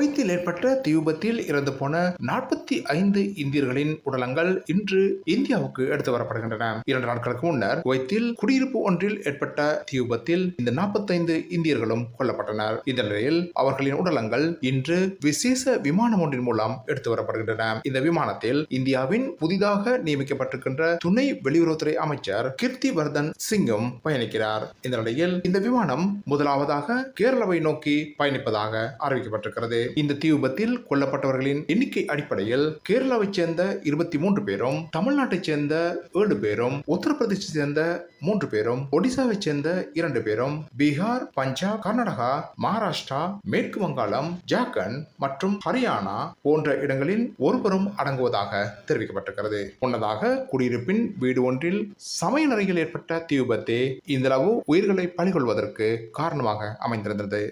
குவைத்தில் ஏற்பட்ட தீ விபத்தில் இறந்து போன நாற்பத்தி ஐந்து இந்தியர்களின் உடலங்கள் இன்று இந்தியாவுக்கு எடுத்து வரப்படுகின்றன. இரண்டு நாட்களுக்கு முன்னர் குவைத்தில் குடியிருப்பு ஒன்றில் ஏற்பட்ட தீ விபத்தில் இந்த நாற்பத்தைந்து இந்தியர்களும் கொல்லப்பட்டனர். இந்த நிலையில் அவர்களின் உடலங்கள் இன்று விசேஷ விமானம் ஒன்றின் மூலம் எடுத்து வரப்படுகின்றன. இந்த விமானத்தில் இந்தியாவின் புதிதாக நியமிக்கப்பட்டிருக்கின்ற துணை வெளியுறவுத்துறை அமைச்சர் கீர்த்தி வர்தன் சிங்கும் பயணிக்கிறார். இந்த நிலையில் இந்த விமானம் முதலாவதாக கேரளாவை நோக்கி பயணிப்பதாக அறிவிக்கப்பட்டிருக்கிறது. இந்த தீ விபத்தில் கொல்லப்பட்டவர்களின் எண்ணிக்கை அடிப்படையில் கேரளாவைச் சேர்ந்த இருபத்தி மூன்று பேரும் தமிழ்நாட்டைச் சேர்ந்த ஏழு பேரும் உத்தரப்பிரதேசத்தை சேர்ந்த மூன்று பேரும் ஒடிசாவைச் சேர்ந்த இரண்டு பேரும் பீகார் பஞ்சாப் கர்நாடகா மகாராஷ்டிரா மேற்கு வங்காளம் ஜார்க்கண்ட் மற்றும் ஹரியானா போன்ற இடங்களில் ஒருவரும் அடங்குவதாக தெரிவிக்கப்பட்டிருக்கிறது. முன்னதாக குடியிருப்பின் வீடு ஒன்றில் சமையல் அறையில் ஏற்பட்ட தீ விபத்தே இந்தளவு உயிர்களை பலிகொள்வதற்கு காரணமாக அமைந்திருந்தது.